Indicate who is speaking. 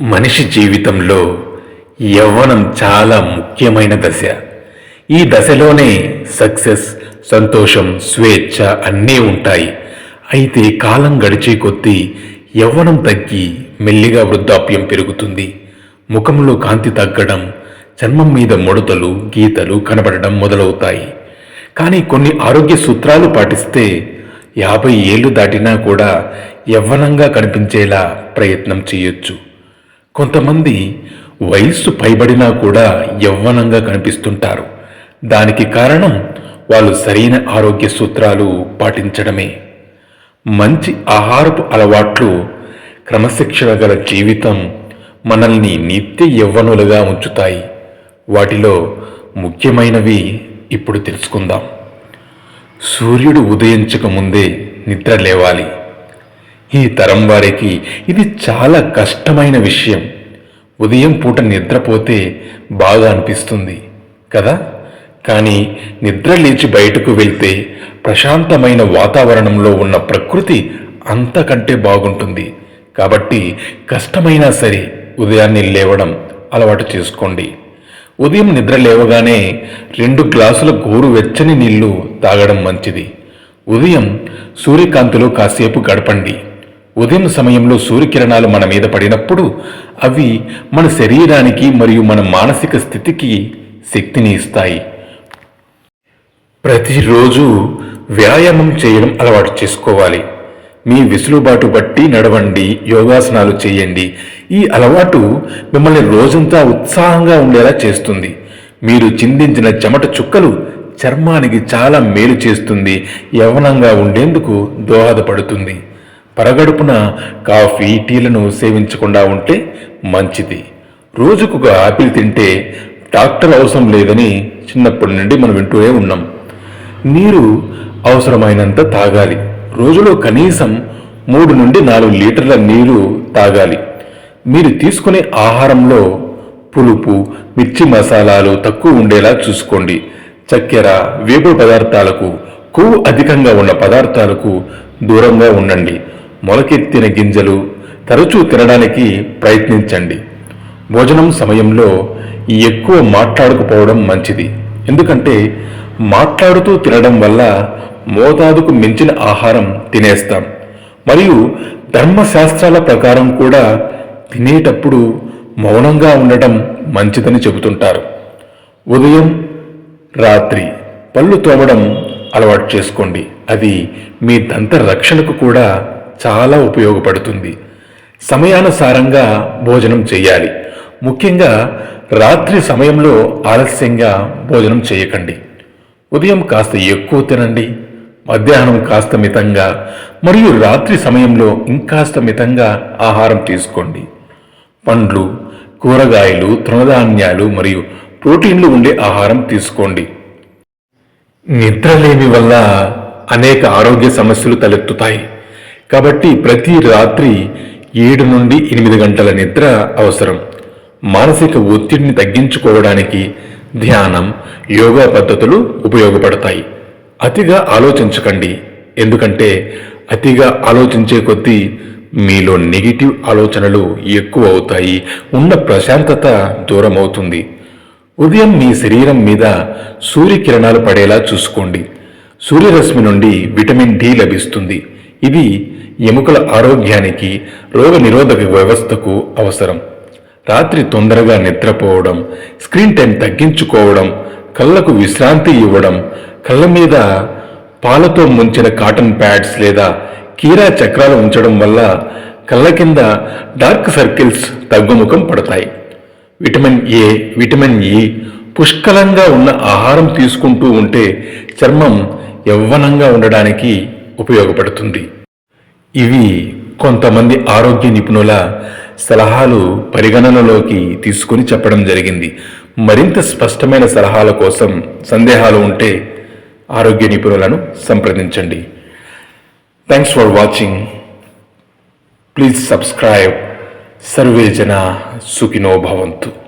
Speaker 1: మనిషి జీవితంలో యవ్వనం చాలా ముఖ్యమైన దశ. ఈ దశలోనే సక్సెస్ సంతోషం స్వేచ్ఛ అన్నీ ఉంటాయి. అయితే కాలం గడిచే కొద్దీ యవ్వనం తగ్గి మెల్లిగా వృద్ధాప్యం పెరుగుతుంది. ముఖంలో కాంతి తగ్గడం చర్మం మీద ముడతలు గీతలు కనబడడం మొదలవుతాయి. కానీ కొన్ని ఆరోగ్య సూత్రాలు పాటిస్తే యాభై ఏళ్ళు దాటినా కూడా యవ్వనంగా కనిపించేలా ప్రయత్నం చేయొచ్చు. కొంతమంది వయస్సు పైబడినా కూడా యవ్వనంగా కనిపిస్తుంటారు. దానికి కారణం వాళ్ళు సరైన ఆరోగ్య సూత్రాలు పాటించడమే. మంచి ఆహారపు అలవాట్లు క్రమశిక్షణ గల జీవితం మనల్ని నిత్య యవ్వనులుగా ఉంచుతాయి. వాటిలో ముఖ్యమైనవి ఇప్పుడు తెలుసుకుందాం. సూర్యుడు ఉదయించక ముందే నిద్ర లేవాలి. ఈ తరం వారికి ఇది చాలా కష్టమైన విషయం. ఉదయం పూట నిద్రపోతే బాగా అనిపిస్తుంది కదా? కానీ నిద్ర లేచి బయటకు వెళ్తే ప్రశాంతమైన వాతావరణంలో ఉన్న ప్రకృతి అంతకంటే బాగుంటుంది. కాబట్టి కష్టమైనా సరే ఉదయాన్నే లేవడం అలవాటు చేసుకోండి. ఉదయం నిద్ర లేవగానే రెండు గ్లాసుల గోరు వెచ్చని నీళ్ళు తాగడం మంచిది. ఉదయం సూర్యకాంతిలో కాసేపు గడపండి. ఉదయం సమయంలో సూర్యకిరణాలు మన మీద పడినప్పుడు అవి మన శరీరానికి మరియు మన మానసిక స్థితికి శక్తిని ఇస్తాయి. ప్రతిరోజు వ్యాయామం చేయడం అలవాటు చేసుకోవాలి. మీ విసులుబాటు బట్టి నడవండి యోగాసనాలు చేయండి. ఈ అలవాటు మిమ్మల్ని రోజంతా ఉత్సాహంగా ఉండేలా చేస్తుంది. మీరు చిందించిన చెమట చుక్కలు చర్మానికి చాలా మేలు చేస్తుంది. యవనంగా ఉండేందుకు దోహదపడుతుంది. పరగడుపున కాఫీ టీలను సేవించకుండా ఉంటే మంచిది. రోజుకు ఒక ఆపిల్ తింటే డాక్టర్ అవసరం లేదని చిన్నప్పటి నుండి మనం వింటూనే ఉన్నాం. నీరు అవసరమైనంత తాగాలి. రోజులో కనీసం మూడు నుండి నాలుగు లీటర్ల నీరు తాగాలి. మీరు తీసుకునే ఆహారంలో పులుపు మిర్చి మసాలాలు తక్కువ ఉండేలా చూసుకోండి. చక్కెర వేపుడు పదార్థాలకు కొవ్వు అధికంగా ఉన్న పదార్థాలకు దూరంగా ఉండండి. మొలకెత్తిన గింజలు తరచూ తినడానికి ప్రయత్నించండి. భోజనం సమయంలో ఎక్కువ మాట్లాడకపోవడం మంచిది. ఎందుకంటే మాట్లాడుతూ తినడం వల్ల మోతాదుకు మించిన ఆహారం తినేస్తాం. మరియు ధర్మశాస్త్రాల ప్రకారం కూడా తినేటప్పుడు మౌనంగా ఉండటం మంచిదని చెబుతుంటారు. ఉదయం రాత్రి పళ్ళు తోమడం అలవాటు చేసుకోండి. అది మీ దంత రక్షణకు కూడా చాలా ఉపయోగపడుతుంది. సమయానుసారంగా భోజనం చేయాలి. ముఖ్యంగా రాత్రి సమయంలో ఆలస్యంగా భోజనం చేయకండి. ఉదయం కాస్త ఎక్కువ తినండి. మధ్యాహ్నం కాస్త మితంగా మరియు రాత్రి సమయంలో ఇంకాస్త మితంగా ఆహారం తీసుకోండి. పండ్లు కూరగాయలు తృణధాన్యాలు మరియు ప్రోటీన్లు ఉండే ఆహారం తీసుకోండి. నిద్రలేమి వల్ల అనేక ఆరోగ్య సమస్యలు తలెత్తుతాయి. కాబట్టి ప్రతి రాత్రి ఏడు నుండి ఎనిమిది గంటల నిద్ర అవసరం. మానసిక ఒత్తిడిని తగ్గించుకోవడానికి ధ్యానం యోగా పద్ధతులు ఉపయోగపడతాయి. అతిగా ఆలోచించకండి. ఎందుకంటే అతిగా ఆలోచించే కొద్దీ మీలో నెగిటివ్ ఆలోచనలు ఎక్కువ అవుతాయి. ఉన్న ప్రశాంతత దూరం అవుతుంది ఉదయం మీ శరీరం మీద సూర్యకిరణాలు పడేలా చూసుకోండి. సూర్యరశ్మి నుండి విటమిన్ డి లభిస్తుంది. ఇది ఎముకల ఆరోగ్యానికి రోగ నిరోధక వ్యవస్థకు అవసరం. రాత్రి తొందరగా నిద్రపోవడం స్క్రీన్ టైం తగ్గించుకోవడం కళ్ళకు విశ్రాంతి ఇవ్వడం కళ్ళ మీద పాలతో ముంచిన కాటన్ ప్యాడ్స్ లేదా కీరా చక్రాలు ఉంచడం వల్ల కళ్ళ కింద డార్క్ సర్కిల్స్ తగ్గుముఖం పడతాయి. విటమిన్ ఏ విటమిన్ ఇ పుష్కలంగా ఉన్న ఆహారం తీసుకుంటూ ఉంటే చర్మం యవ్వనంగా ఉండడానికి ఉపయోగపడుతుంది. ఇవి కొంతమంది ఆరోగ్య నిపుణుల సలహాలు పరిగణనలోకి తీసుకుని చెప్పడం జరిగింది. మరింత స్పష్టమైన సలహాల కోసం సందేహాలు ఉంటే ఆరోగ్య నిపుణులను సంప్రదించండి. Thanks for watching please subscribe survey జన సుఖినో భవంతు.